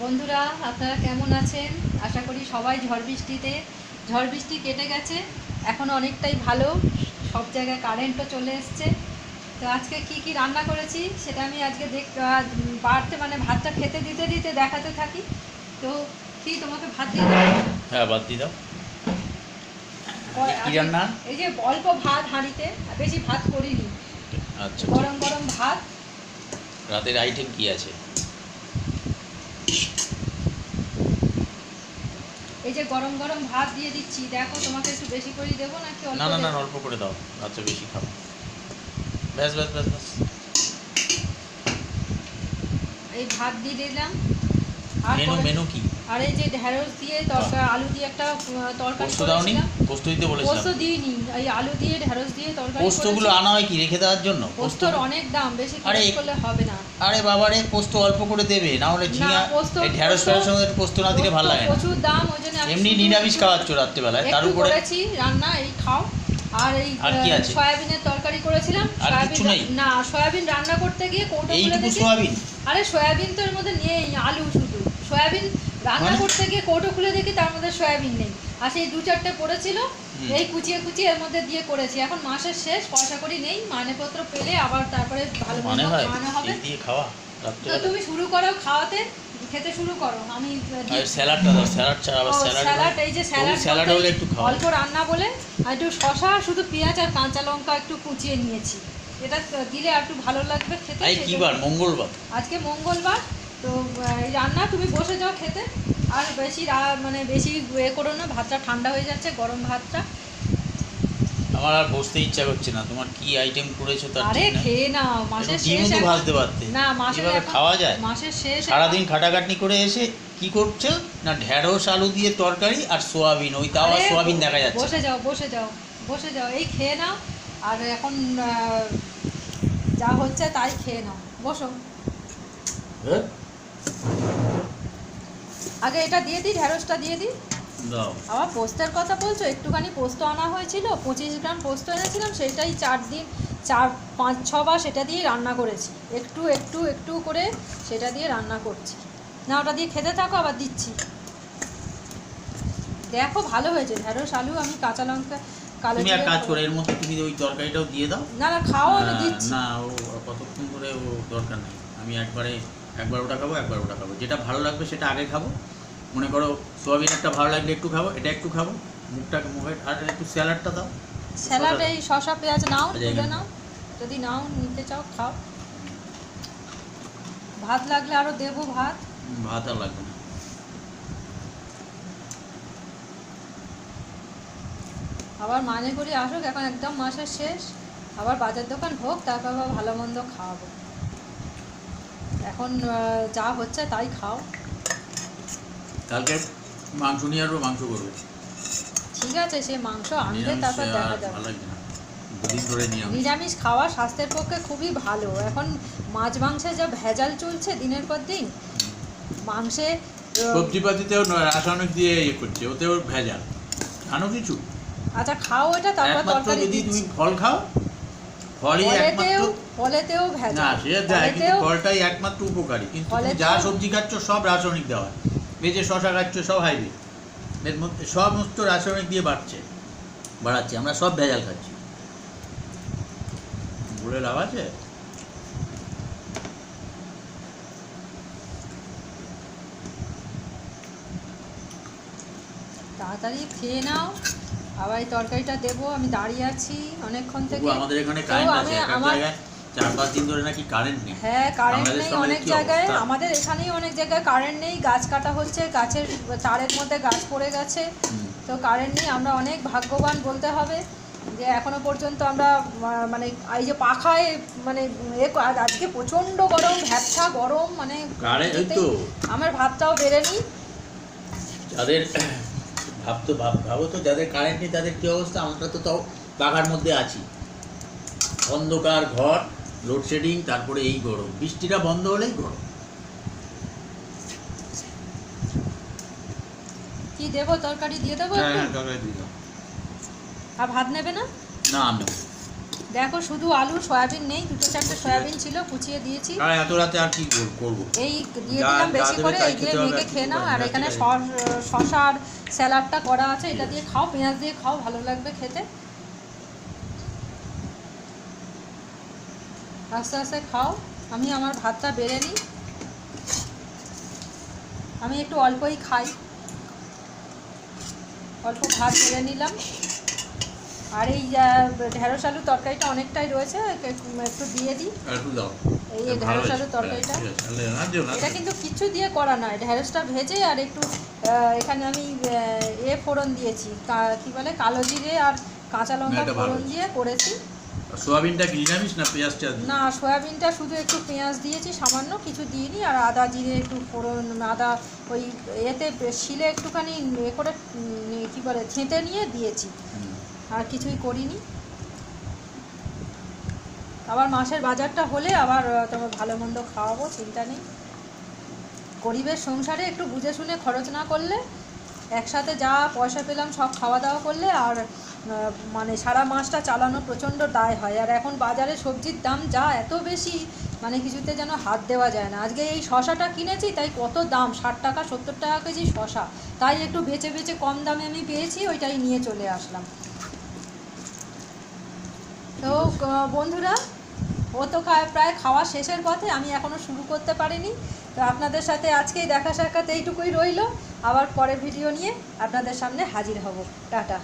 বন্ধুরা আপনারা কেমন আছেন? আশা করি সবাই ঝড় বৃষ্টিতে ঝড় বৃষ্টি কেটে গেছে এখন অনেকটাই ভালো সব জায়গায় কারেন্টও চলে এসছে। তো আজকে কি কি রান্না করেছি সেটা আমি আজকে দেখ বাড়তে মানে ভাতটা খেতে দিতে দিতে দেখাতে থাকি। তো কি তোমাকে ভাত দিয়ে দেবো? হ্যাঁ বাদ দিয়ে দাও। কি রান্না? এই যে অল্প ভাত হাঁড়িতে বেশি ভাত করিনি। আচ্ছা গরম গরম ভাত। রাতের আইটেম কি আছে? এই যে গরম গরম ভাত দিয়ে দিচ্ছি দেখো তোমাকে একটু বেশি করে দেবো নাকি অল্প না না না অল্প করে দাও আচ্ছা বেশি খাও। ব্যাস ব্যাস ব্যাস ব্যাস। এই ভাত দিয়ে দিলাম। মেনু মেনু কি? আর এই যে ঢেঁড়স দিয়ে তরকারি আলু দিয়ে একটা তরকারি পোস্ত দাওনি? পোস্ত দিতে পোস্ত দিইনি। এই আলু দিয়ে ঢেঁড়স দিয়ে তরকারি পোস্তগুলো। আনা হয় কি রেখে দেওয়ার জন্য? পোস্তর অনেক দাম বেশি খরচ করলে হবে না। আরে বাবারে পোস্ত অল্প করে দেবে না হলে ঝিঙা এই ঢ্যাঁড়স সঙ্গে পোস্ত না দিলে ভালো লাগে প্রচুর দাম ওই জন্য এমনি নিরামিষ খাওয়াচ্ছ রাত্রেবেলায় তার উপরে করেছি রান্না এই খাও। আর এই সয়াবিনের তরকারি করেছিলাম। সয়াবিন না সয়াবিন রান্না করতে গিয়ে কোনটা সোয়াবিন। আরে সয়াবিন তো এর মধ্যে নেই রান্না মানে? করতে গিয়ে কৌটো খুলে দেখি তার মধ্যে সয়াবিন নেই। আর সেই দু চারটে পড়েছিল এই কুচিয়ে কুচিয়ে এর মধ্যে দিয়ে করেছি। এখন মাসের শেষ পয়সা করি নেই মানেপত্র পেলে আবার তারপরে ভালো মানে হবে। দিয়ে খাওয়া? তো তুমি শুরু করো খাওয়াতে খেতে শুরু করো। আমি। স্যালাডটা দাও স্যালাড ছাড়া আবার স্যালাড স্যালাড এই যে স্যালাড স্যালাড হলে একটু খাও অল্প রান্না বলে আর একটু শশা শুধু পেঁয়াজ আর কাঁচা লঙ্কা একটু কুচিয়ে নিয়েছি। এটা দিলে আর একটু ভালো লাগবে খেতে কি বার? মঙ্গলবার? আজকে মঙ্গলবার তো এই রান্না তুমি বসে যাও খেতে। আর বেশি মানে বেশি এ করো না ভাতটা ঠান্ডা হয়ে যাচ্ছে গরম ভাতটা। আমার আর বসতে ইচ্ছা করছে না। তোমার কি আইটেম করেছ তার আরে খেয়ে নাও মাসের শেষ তো ভাজতে পারতে। না মাসের খাওয়া যায়? মাসের শেষ সারাদিন খাটাখাটনি করে এসে কি করছে? না ঢেঁড়স আলু দিয়ে তরকারি আর সোয়াবিন ওই তাও সোয়াবিন দেখা যাচ্ছে। বসে যাও বসে যাও বসে যাও এই খেয়ে নাও। আর এখন যা হচ্ছে তাই খেয়ে নাও। বসো। হ্যাঁ? আগে এটা দিয়ে দিই ঢেঁড়সটা দিয়ে দিই। দাও। আবার পোস্তের কথা বলছো একটুখানি পোস্ত আনা হয়েছিল পঁচিশ গ্রাম পোস্ত এনেছিলাম সেটাই চার দিন চার পাঁচ ছবার সেটা দিয়ে রান্না করেছি। একটু একটু একটু করে সেটা দিয়ে রান্না করছি। না ওটা দিয়ে খেতে থাকো আবার দিচ্ছি। দেখো ভালো হয়েছে। ঢেঁড়স আলু আমি কাঁচা লঙ্কা কালো তুমি এক কাজ করে এর মধ্যে তুমি ওই তরকারিটাও দিয়ে দাও। না না খাও আমি দিচ্ছি। না ও কতক্ষণ করে ও দরকার নেই। আমি একবারে একবার ওটা খাব একবার ওটা খাব। যেটা ভালো লাগবে সেটা আগে খাব। মনে করো সোয়াবিন একটা ভালো লাগলে একটু খাব এটা একটু খাব। মুখটাকে মুখে আর একটু স্যালাডটা দাও। স্যালাড এই শসা পেঁয়াজ নাও আচ্ছা, তুলে নাও। যদি নাও নিতে চাও খাও। ভাত লাগলে আরও দেবো ভাত। ভাত আর লাগবে না। আবার মানে করি আসুক এখন একদম মাসের শেষ। আবার বাজার দোকান হোক তারপর আবার ভালো মন্দ খাওয়াবো। এখন যা হচ্ছে তাই খাও। কালকে মাংস নিয়ে আসব মাংস করবে। ঠিক আছে সে মাংস আনলে তারপর দেখা যাবে। নিরামিষ। খাওয়া স্বাস্থ্যের পক্ষে খুবই ভালো। এখন মাছ মাংসে যা ভেজাল চলছে দিনের পর দিন মাংসে সবজিপাতিতেও রাসায়নিক দিয়ে ইয়ে করছে ওতেও ভেজাল। জানো কিছু? আচ্ছা খাও এটা তারপর তরকারি দিচ্ছি তুমি ফল খাও ফলই একমাত্র ফলেতেও না সে যায় কিন্তু ফলটাই একমাত্র উপকারী। কিন্তু যা সবজি খাচ্ছ সব রাসায়নিক দেওয়া এই যে শশা খাচ্ছ সব হাইব্রিড। এর মধ্যে সমস্ত রাসায়নিক দিয়ে বাড়ছে। বাড়াচ্ছে আমরা সব ভেজাল খাচ্ছি। বলে লাভ আছে? তাড়াতাড়ি খেয়ে নাও। আবার এই তরকারিটা দেবো আমি দাঁড়িয়ে আছি অনেকক্ষণ থেকে। আমাদের এখানে কারেন্ট আছে আমার- জায়গায় চার পাঁচ দিন ধরে নাকি কারেন্ট নেই। হ্যাঁ কারেন্ট নেই অনেক জায়গায় আমাদের এখানেই অনেক জায়গায় কারেন্ট নেই গাছ কাটা হচ্ছে গাছের তারের মধ্যে গাছ পড়ে গেছে। তো কারেন্ট নেই আমরা অনেক ভাগ্যবান বলতে হবে যে এখনও পর্যন্ত আমরা মানে এই যে পাখায় মানে আজকে প্রচণ্ড গরম ভ্যাপসা গরম মানে আমার ভাতটাও বেড়েনি। যাদের ভাবতো ভাব ভাবো তো যাদের কারেন্ট নেই তাদের কি অবস্থা? আমরা তো তাও পাখার মধ্যে আছি। অন্ধকার ঘর লোডশেডিং তারপরে এই গরম। বৃষ্টিটা বন্ধ হলেই গরম। কি দেবো? তরকারি দিয়ে দেবো হ্যাঁ তরকারি দিয়ে দাও। আর ভাত নেবে না? না আমি। দেখো শুধু আলু সয়াবিন নেই দুটো চারটে সয়াবিন ছিল কুচিয়ে দিয়েছি। আর এত রাতে আর কি কর- করব? এই দিয়ে দিলাম বেশি করে এই দিয়ে মেখে খেয়ে নাও। আর এখানে শস- শশার স্যালাডটা করা আছে এটা দিয়ে খাও পেঁয়াজ দিয়ে খাও ভালো লাগবে খেতে। আস্তে আস্তে খাও। আমি আমার ভাতটা বেড়ে নিই। আমি একটু অল্পই খাই। অল্প ভাত বেড়ে নিলাম। আর এই ঢেঁড়স আলু তরকারিটা অনেকটাই রয়েছে একটু- দিয়ে দিই। এই ঢেঁড়স। আলুর তরকারিটা। হ্যাঁ, এটা কিন্তু কিচ্ছু দিয়ে করা নয় ঢেঁড়সটা ভেজে আর একটু এখানে আমি এ ফোড়ন দিয়েছি। কা- বলে কালো জিরে আর কাঁচা লঙ্কা ফোড়ন দিয়ে করেছি। সোয়াবিনটা কি নিরামিষ না পেঁয়াজ টেয়াজ না সয়াবিনটা শুধু একটু পেঁয়াজ দিয়েছি সামান্য কিছু দিইনি। আর আদা জিরে একটু ফোড়ন আদা ওই এতে শিলে একটুখানি এ করে কি বলে ছেঁটে নিয়ে দিয়েছি। আর কিছুই করিনি। আবার মাসের বাজারটা হলে আবার তোমার ভালো মন্দ খাওয়াবো, চিন্তা নেই। গরিবের সংসারে একটু বুঝে শুনে খরচ না করলে, একসাথে যা পয়সা পেলাম সব খাওয়া দাওয়া করলে আর মানে সারা মাসটা চালানো প্রচণ্ড দায় হয়। আর এখন বাজারে সবজির দাম যা এত বেশি মানে কিছুতে যেন হাত দেওয়া যায় না। আজকে এই শশাটা কিনেছি, তাই কত দাম? ষাট টাকা, সত্তর টাকা কেজি শশা। তাই একটু বেছে বেচে কম দামে আমি পেয়েছি, ওইটাই নিয়ে চলে আসলাম। তো বন্ধুরা, ও তো প্রায় খাওয়া শেষের পথে, আমি এখনও শুরু করতে পারিনি। তো আপনাদের সাথে আজকেই দেখা সাক্ষাৎ এইটুকুই রইল। আবার পরের ভিডিও নিয়ে আপনাদের সামনে হাজির হব। টাটা।